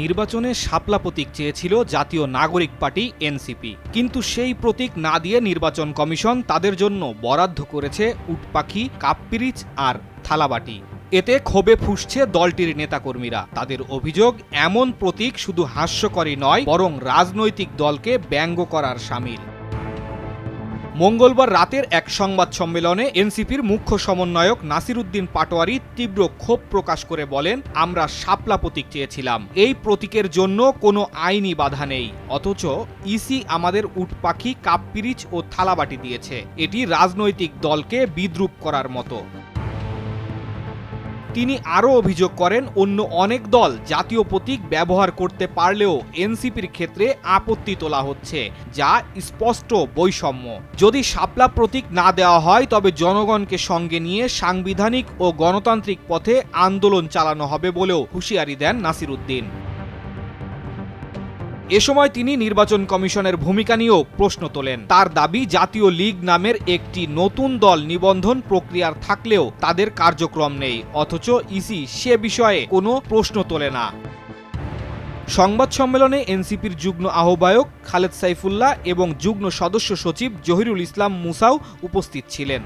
নির্বাচনে শাপলা প্রতীক চেয়েছিল জাতীয় নাগরিক পার্টি, এনসিপি। কিন্তু সেই প্রতীক না দিয়ে নির্বাচন কমিশন তাদের জন্য বরাদ্দ করেছে উটপাখি, কাপপিরিচ আর থালাবাটি। এতে ক্ষোভে ফুসছে দলটির নেতাকর্মীরা। তাদের অভিযোগ, এমন প্রতীক শুধু হাস্যকরই নয়, বরং রাজনৈতিক দলকে ব্যঙ্গ করার সামিল। মঙ্গলবার রাতের এক সংবাদ সম্মেলনে এনসিপির মুখ্য সমন্বয়ক নাসির উদ্দিন পাটোয়ারি তীব্র ক্ষোভ প্রকাশ করে বলেন, আমরা শাপলা প্রতীক চেয়েছিলাম। এই প্রতীকের জন্য কোনো আইনি বাধা নেই। অথচ ইসি আমাদের উটপাখি কাপপিরিচ ও থালাবাটি দিয়েছে। এটি রাজনৈতিক দলকে বিদ্রুপ করার মতো। তিনি আরও অভিযোগ করেন, অন্য অনেক দল জাতীয় প্রতীক ব্যবহার করতে পারলেও এনসিপির ক্ষেত্রে আপত্তি তোলা হচ্ছে, যা স্পষ্ট বৈষম্য। যদি শাপলা প্রতীক না দেওয়া হয়, তবে জনগণকে সঙ্গে নিয়ে সাংবিধানিক ও গণতান্ত্রিক পথে আন্দোলন চালানো হবে বলেও হুঁশিয়ারি দেন নাসিরুদ্দিন। এ সময় তিনি নির্বাচন কমিশনের ভূমিকা নিয়েও প্রশ্ন তোলেন। তার দাবি, জাতীয় লীগ নামের একটি নতুন দল নিবন্ধন প্রক্রিয়ার থাকলেও তাদের কার্যক্রম নেই, অথচ ইসি সে বিষয়ে কোনো প্রশ্ন তোলে না। সংবাদ সম্মেলনে এনসিপির যুগ্ম আহ্বায়ক খালেদ সাইফুল্লাহ এবং যুগ্ম সদস্য সচিব জহিরুল ইসলাম মুসাও উপস্থিত ছিলেন।